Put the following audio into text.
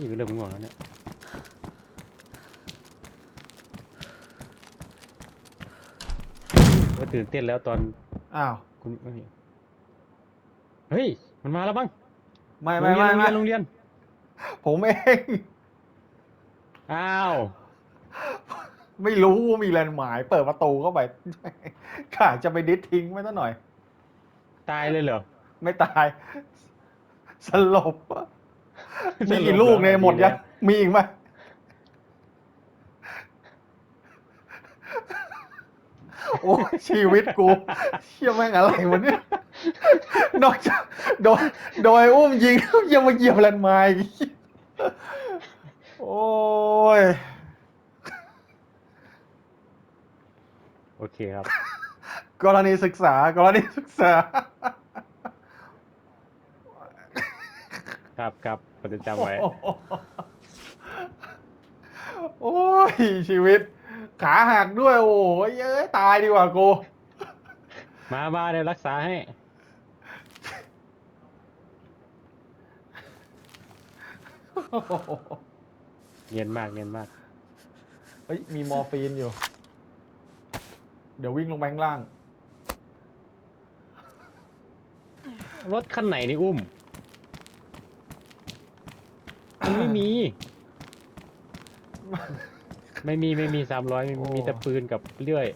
นี่ก็เริ่มง่วงแล้วเนี่ยว่าตื่นเต้นแล้วตอนอ้าว คุณเฮ้ยเฮ้ยมันมาแล้วบ้างไม่โรไม่งเรียไม่นโรงไม่เรียนโรงเรียน ผมเอง อ้าว ไม่รู้ว่ามีแลนด์หมาย เปิดประตูเข้าไปข้าจะไปดิสทิ้งไม่ต้งหน่อย ตายเลยเหรอ ไม่ตาย สลบ มีกี่ลูกเนี่ยหมดยังมีอีกไหมโอ้ชีวิตกู เชี่ยแม่งอะไรวะเนี่ยนอกจากโดยโดยอุ้มยิงยังมาเหยียบแลนด์ไมล์อีกโอ้ย โอเคครับ กรณีศึกษากรณีศึกษา ครับครับผมจะจำไว้ โอ้ย ชีวิต ขาหักด้วย โอ้ยเอ้ยตายดีกว่ากูมามาเดี๋ยวรักษาให้เงียนมากเงียนมาก เฮ้ย มีมอร์ฟีนอยู่ เดี๋ยววิ่งลงไปข้างล่าง รถคันไหนนี่อุ้ม มันไม่มี ไม่มีไม่มีสามร้อยโอ้มีแต่ปืนกับเลื่อย